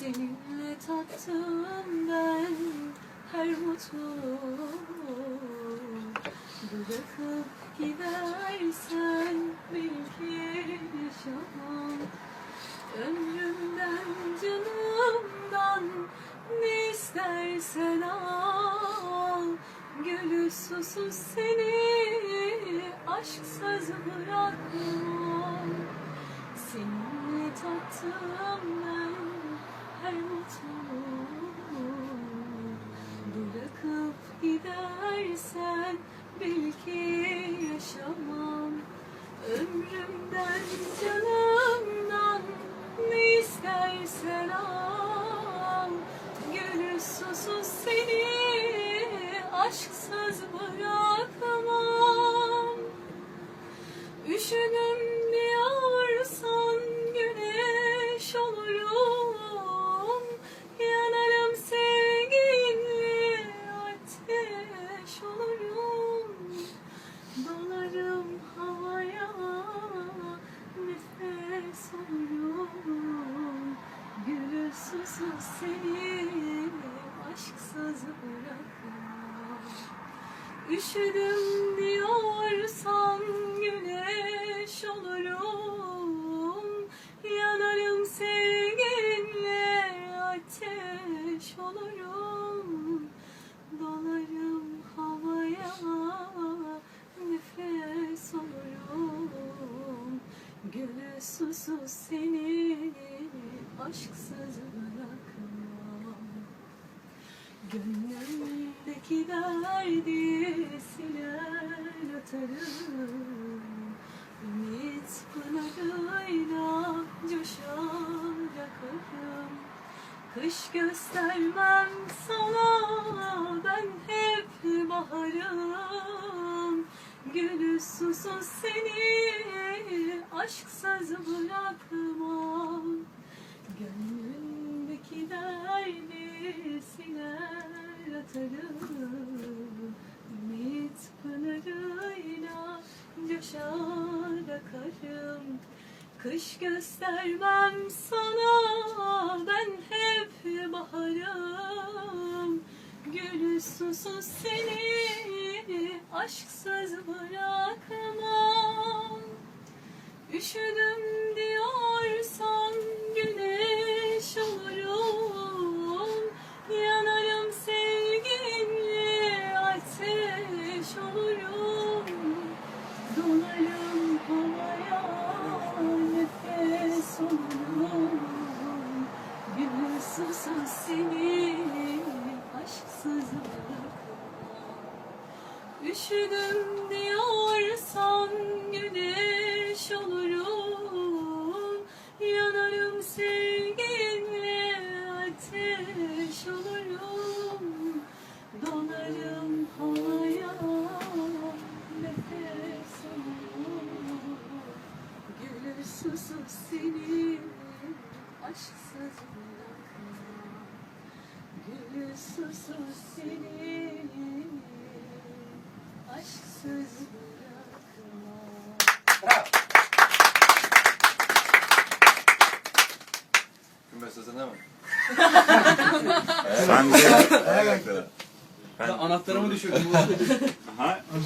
Seninle tattım ben her mutluluğu Bırakıp gidersen belki yaşamam. Ömrümden canımdan ne istersen al. Gülü susuz seni aşksız bırakmam. Seninle tattım gidersen belki yaşamam. Ömrümden canımdan ne istersen al. Gönül susuz seni aşksız bırakamam seni aşksız bırakamam Üşüdüm diyorsan güneş olurum. Yanarım sevginle ateş olurum. Dolarım havaya nefes olurum. Gülü susuz seni aşksız Gönlümdeki derdi siler atarım. Ümit pınarıyla coşar yakarım Kış göstermem sana ben hep baharım. Gülü susuz seni aşksız bırakmam Gönlümdeki derdi siler Kış göstermem sana ben hep baharım. Gülü susuz seni aşksız bırakamam. Üşüdüm Üşüdüm diyorsan güneş olurum. Yanarım sevginle ateş olurum. Dolarım havaya nefes olurum. Gülü susuz seni aşksız bırakmam Gülü susuz seni aşksız bırakmam Kümes sesine mi? Sen de. Anahtarımı düşürdüm. ha,